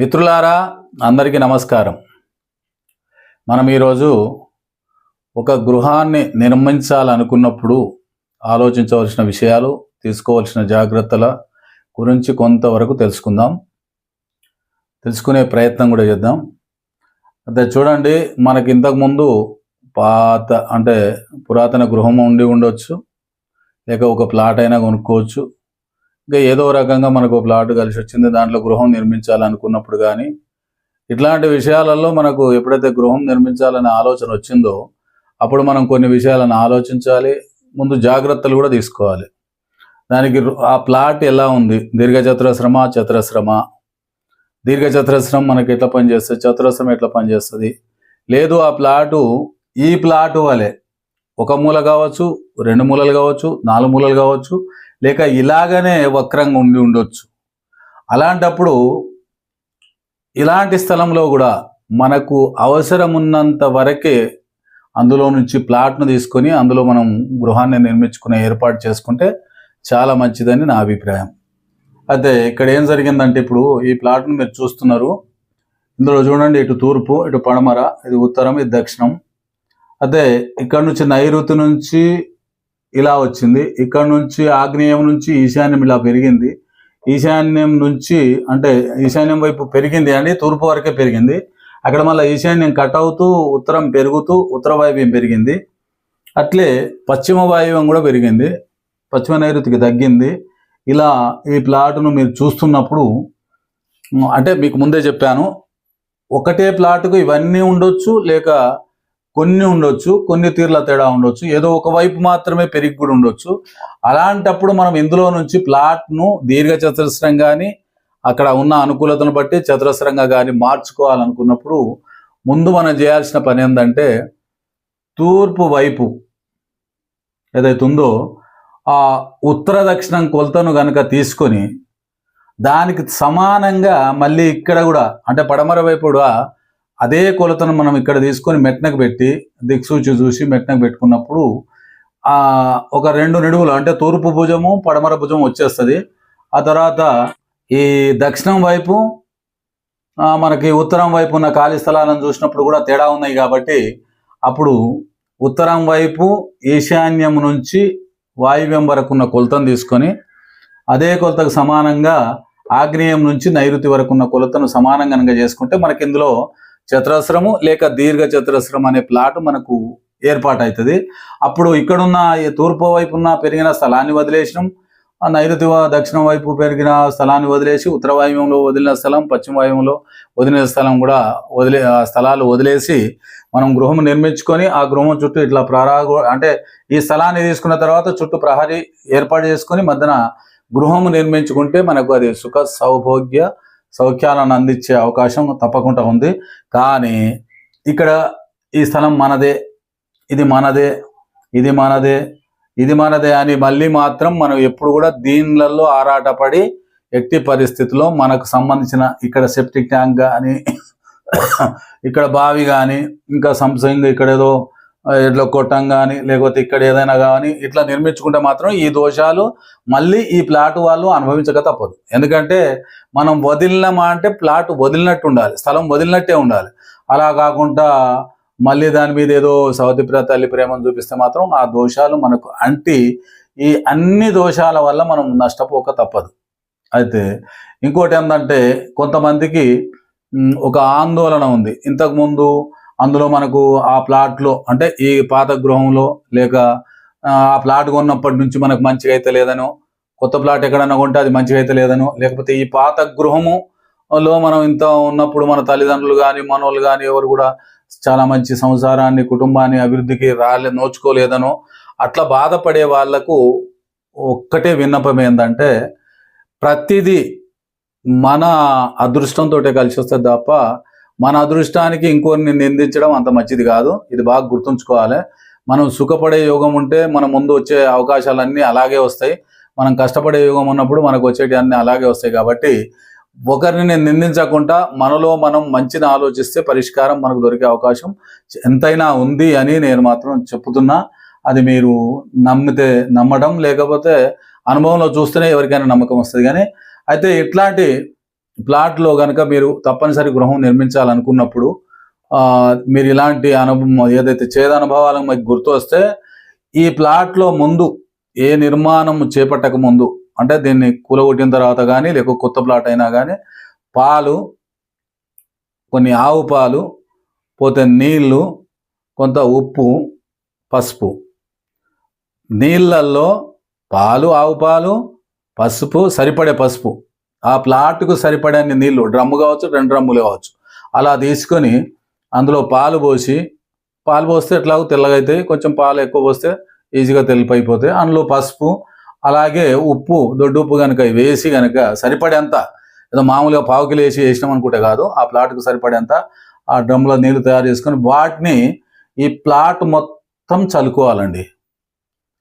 మిత్రులారా అందరికీ నమస్కారం. మనం ఈరోజు ఒక గృహాన్ని నిర్మించాలనుకున్నప్పుడు ఆలోచించవలసిన విషయాలు తీసుకోవాల్సిన జాగ్రత్తల గురించి కొంతవరకు తెలుసుకుందాం. తెలుసుకునే ప్రయత్నం కూడా చేద్దాం. అదే చూడండి మనకి ఇంతకుముందు పాత అంటే పురాతన గృహం ఉండి ఉండొచ్చు లేక ఒక ప్లాట్ అయినా కొనుక్కోవచ్చు. ఇంకా ఏదో రకంగా మనకు ప్లాట్ కలిసి వచ్చింది దాంట్లో గృహం నిర్మించాలనుకున్నప్పుడు కానీ ఇట్లాంటి విషయాలలో మనకు ఎప్పుడైతే గృహం నిర్మించాలనే ఆలోచన వచ్చిందో అప్పుడు మనం కొన్ని విషయాలను ఆలోచించాలి ముందు జాగ్రత్తలు కూడా తీసుకోవాలి. దానికి ఆ ప్లాట్ ఎలా ఉంది? దీర్ఘచతురస్రమ చతురస్రమ దీర్ఘచతురస్రం మనకి ఎట్లా పనిచేస్తుంది? చతురస్రం ఎట్లా పనిచేస్తుంది? లేదు ఆ ప్లాటు ఈ ప్లాటు వలె ఒక మూల కావచ్చు రెండు మూలలు కావచ్చు నాలుగు మూలలు కావచ్చు లేక ఇలాగనే వక్రంగా ఉండి ఉండొచ్చు. అలాంటప్పుడు ఇలాంటి స్థలంలో కూడా మనకు అవసరం ఉన్నంత వరకే అందులో నుంచి ప్లాట్ను తీసుకొని అందులో మనం గృహాన్ని నిర్మించుకునే ఏర్పాటు చేసుకుంటే చాలా మంచిదని నా అభిప్రాయం. అయితే ఇక్కడ ఏం జరిగిందంటే ఇప్పుడు ఈ ప్లాట్ను మీరు చూస్తున్నారు. ఇందులో చూడండి ఇటు తూర్పు ఇటు పడమర ఇది ఉత్తరం ఇది దక్షిణం. అదే ఇక్కడ నుంచి నైరుతి నుంచి ఇలా వచ్చింది. ఇక్కడ నుంచి ఆగ్నేయం నుంచి ఈశాన్యం ఇలా పెరిగింది. ఈశాన్యం నుంచి అంటే ఈశాన్యం వైపు పెరిగింది అని తూర్పు వరకే పెరిగింది. అక్కడ మళ్ళీ ఈశాన్యం కట్ అవుతూ ఉత్తరం పెరుగుతూ ఉత్తర వాయువ్యం పెరిగింది. అట్లే పశ్చిమ వాయువ్యం కూడా పెరిగింది. పశ్చిమ నైరుతికి తగ్గింది. ఇలా ఈ ప్లాట్ను మీరు చూస్తున్నప్పుడు అంటే మీకు ముందే చెప్పాను ఒకటే ప్లాట్కు ఇవన్నీ ఉండొచ్చు లేక కొన్ని ఉండొచ్చు కొన్ని తీర్ల తేడా ఉండొచ్చు. ఏదో ఒక వైపు మాత్రమే పెరిగి కూడా ఉండొచ్చు. అలాంటప్పుడు మనం ఇందులో నుంచి ప్లాట్ను దీర్ఘ చతురస్రం కానీ అక్కడ ఉన్న అనుకూలతను బట్టి చతురస్రంగా కానీ మార్చుకోవాలనుకున్నప్పుడు ముందు మనం చేయాల్సిన పని ఏంటంటే తూర్పు వైపు ఏదైతే ఉందో ఆ ఉత్తర దక్షిణం కొలతను కనుక తీసుకొని దానికి సమానంగా మళ్ళీ ఇక్కడ కూడా అంటే పడమర వైపు కూడా అదే కొలతను మనం ఇక్కడ తీసుకొని మెట్నకు పెట్టి దిక్సూచి చూసి మెట్నకు పెట్టుకున్నప్పుడు ఒక రెండు నిడువులు అంటే తూర్పు భుజము పడమర భుజం వచ్చేస్తుంది. ఆ తర్వాత ఈ దక్షిణం వైపు మనకి ఉత్తరం వైపు ఉన్న ఖాళీ స్థలాలను చూసినప్పుడు కూడా తేడా ఉన్నాయి కాబట్టి అప్పుడు ఉత్తరం వైపు ఈశాన్యం నుంచి వాయువ్యం వరకు ఉన్న కొలతను తీసుకొని అదే కొలతకు సమానంగా ఆగ్నేయం నుంచి నైరుతి వరకు ఉన్న కొలతను సమానంగా చేసుకుంటే మనకి ఇందులో చతురస్రము లేక దీర్ఘ చతురస్రం అనే ప్లాట్ మనకు ఏర్పాటు అవుతుంది అప్పుడు ఇక్కడున్న ఈ తూర్పు వైపు ఉన్న పెరిగిన స్థలాన్ని వదిలేసినాం. ఆ నైరుతి దక్షిణం వైపు పెరిగిన స్థలాన్ని వదిలేసి ఉత్తర వాయువ్యంలో వదిలిన స్థలం పశ్చిమ వాయువ్యంలో వదిలిన స్థలం కూడా వదిలే ఆ స్థలాలు వదిలేసి మనం గృహం నిర్మించుకొని ఆ గృహం చుట్టూ ఇట్లా ప్రారాగ అంటే ఈ స్థలాన్ని తీసుకున్న తర్వాత చుట్టూ ప్రహరీ ఏర్పాటు చేసుకొని మధ్యన గృహం నిర్మించుకుంటే మనకు అది సుఖ సౌభోగ్య సౌఖ్యాలను అందించే అవకాశం తప్పకుండా ఉంది. కానీ ఇక్కడ ఈ స్థలం మనదే ఇది మనదే ఇది మనదే ఇది మనదే అని మళ్ళీ మాత్రం మనం ఎప్పుడు కూడా దీనిలలో ఆరాటపడి ఎట్టి పరిస్థితిలో మనకు సంబంధించిన ఇక్కడ సెప్టిక్ ట్యాంక్ కానీ ఇక్కడ బావి కానీ ఇంకా సంథింగ్ ఇక్కడ ఏదో ఎట్లా కొట్టం కానీ లేకపోతే ఇక్కడ ఏదైనా కానీ ఇట్లా నిర్మించుకుంటే మాత్రం ఈ దోషాలు మళ్ళీ ఈ ప్లాట్ వాళ్ళు అనుభవించక తప్పదు. ఎందుకంటే మనం వదిలినామా అంటే ప్లాట్ వదిలినట్టు ఉండాలి స్థలం వదిలినట్టే ఉండాలి. అలా కాకుండా మళ్ళీ దాని మీద ఏదో సౌతి ప్ర తల్లి ప్రేమను చూపిస్తే మాత్రం ఆ దోషాలు మనకు అంటి ఈ అన్ని దోషాల వల్ల మనం నష్టపోక తప్పదు. అయితే ఇంకోటి ఏంటంటే కొంతమందికి ఒక ఆందోళన ఉంది. ఇంతకుముందు అందులో మనకు ఆ ప్లాట్లో అంటే ఈ పాత గృహంలో లేక ఆ ప్లాట్ కొన్నప్పటి నుంచి మనకు మంచిగా అయితే లేదనో కొత్త ప్లాట్ ఎక్కడన్నా కొంటే అది మంచిగా అయితే లేదనో లేకపోతే ఈ పాత గృహము లో మనం ఇంత ఉన్నప్పుడు మన తల్లిదండ్రులు కానీ మనోళ్ళు కానీ ఎవరు కూడా చాలా మంచి సంసారాన్ని కుటుంబాన్ని అభివృద్ధికి రాలే నోచుకోలేదనో అట్లా బాధపడే వాళ్ళకు ఒక్కటే విన్నపం ఏంటంటే ప్రతిదీ మన అదృష్టంతో కలిసి వస్తుంది తప్ప మన అదృష్టానికి ఇంకొన్ని నిందించడం అంత మంచిది కాదు. ఇది బాగా గుర్తుంచుకోవాలి. మనం సుఖపడే యోగం ఉంటే మన ముందు వచ్చే అవకాశాలన్నీ అలాగే వస్తాయి. మనం కష్టపడే యోగం ఉన్నప్పుడు మనకు వచ్చేటి అన్నీ అలాగే వస్తాయి కాబట్టి ఒకరిని నిందించకుండా మనలో మనం మంచిని ఆలోచిస్తే పరిష్కారం మనకు దొరికే అవకాశం ఎంతైనా ఉంది అని నేను మాత్రం చెప్తున్నా అది మీరు నమ్మితే నమ్మడం లేకపోతే అనుభవంలో చూస్తేనే ఎవరికైనా నమ్మకం వస్తుంది కానీ అయితే ఇట్లాంటి ప్లాట్లో కనుక మీరు తప్పనిసరి గృహం నిర్మించాలనుకున్నప్పుడు మీరు ఇలాంటి అనుభవం ఏదైతే చేద అనుభవాలు మీకు గుర్తు వస్తే ఈ ప్లాట్లో ముందు ఏ నిర్మాణం చేపట్టక ముందు అంటే దీన్ని కూలగొట్టిన తర్వాత కానీ లేక కొత్త ప్లాట్ అయినా కానీ పాలు కొన్ని ఆవు పాలు పోతే నీళ్ళు కొంత ఉప్పు పసుపు. నీళ్ళల్లో పాలు ఆవు పాలు పసుపు సరిపడే పసుపు. ఆ ప్లాట్కు సరిపడే నీళ్ళు డ్రమ్ము కావచ్చు రెండు డ్రమ్ములు కావచ్చు. అలా తీసుకొని అందులో పాలు పోసి పాలు పోస్తే ఎట్లాగో తెల్లగా అవుతాయి కొంచెం పాలు ఎక్కువ పోస్తే ఈజీగా తెలిపైపోతాయి. అందులో పసుపు అలాగే ఉప్పు దొడ్డు ఉప్పు కనుక వేసి కనుక సరిపడేంత ఏదో మామూలుగా పావుకిలు వేసి వేసినాం అనుకుంటే కాదు ఆ ప్లాట్కు సరిపడేంత ఆ డ్రమ్లో నీళ్ళు తయారు చేసుకొని వాటిని ఈ ప్లాట్ మొత్తం చల్లుకోవాలండి.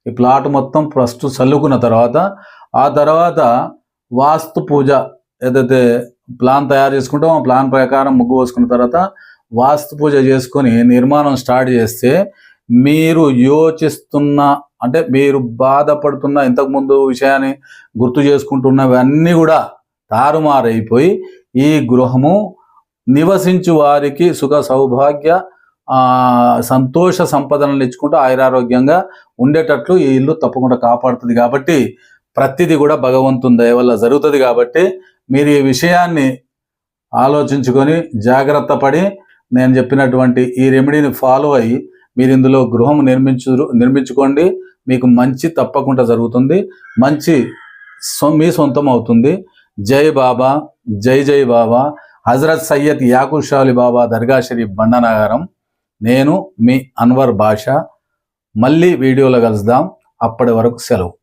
ఈ ప్లాట్ మొత్తం ఫస్ట్ చల్లుకున్న తర్వాత ఆ తర్వాత వాస్తు పూజ ఏదైతే ప్లాన్ తయారు చేసుకుంటాం ఆ ప్లాన్ ప్రకారం ముగ్గు పోసుకున్న తర్వాత వాస్తు పూజ చేసుకొని నిర్మాణం స్టార్ట్ చేస్తే మీరు యోచిస్తున్న అంటే మీరు బాధపడుతున్న ఇంతకుముందు విషయాన్ని గుర్తు చేసుకుంటున్నవన్నీ కూడా తారుమారైపోయి ఈ గృహము నివసించు వారికి సుఖ సౌభాగ్య సంతోష సంపదనలు ఇచ్చుకుంటూ ఆయురారోగ్యంగా ఉండేటట్లు ఈ ఇల్లు తప్పకుండా కాపాడుతుంది. కాబట్టి ప్రతిదీ కూడా భగవంతుని దయ వల్ల జరుగుతుంది కాబట్టి మీరు ఈ విషయాన్ని ఆలోచించుకొని జాగ్రత్త పడి నేను చెప్పినటువంటి ఈ రెమెడీని ఫాలో అయ్యి మీరు ఇందులో గృహం నిర్మించు నిర్మించుకోండి. మీకు మంచి తప్పకుండా జరుగుతుంది. మంచి మీ సొంతం అవుతుంది. జై బాబా జై జై బాబా. హజరత్ సయ్యద్ యాకుషాలి బాబా దర్గా షరీఫ్ బండనగరం. నేను మీ అన్వర్ భాష మళ్ళీ వీడియోలో కలుద్దాం. అప్పటి వరకు సెలవు.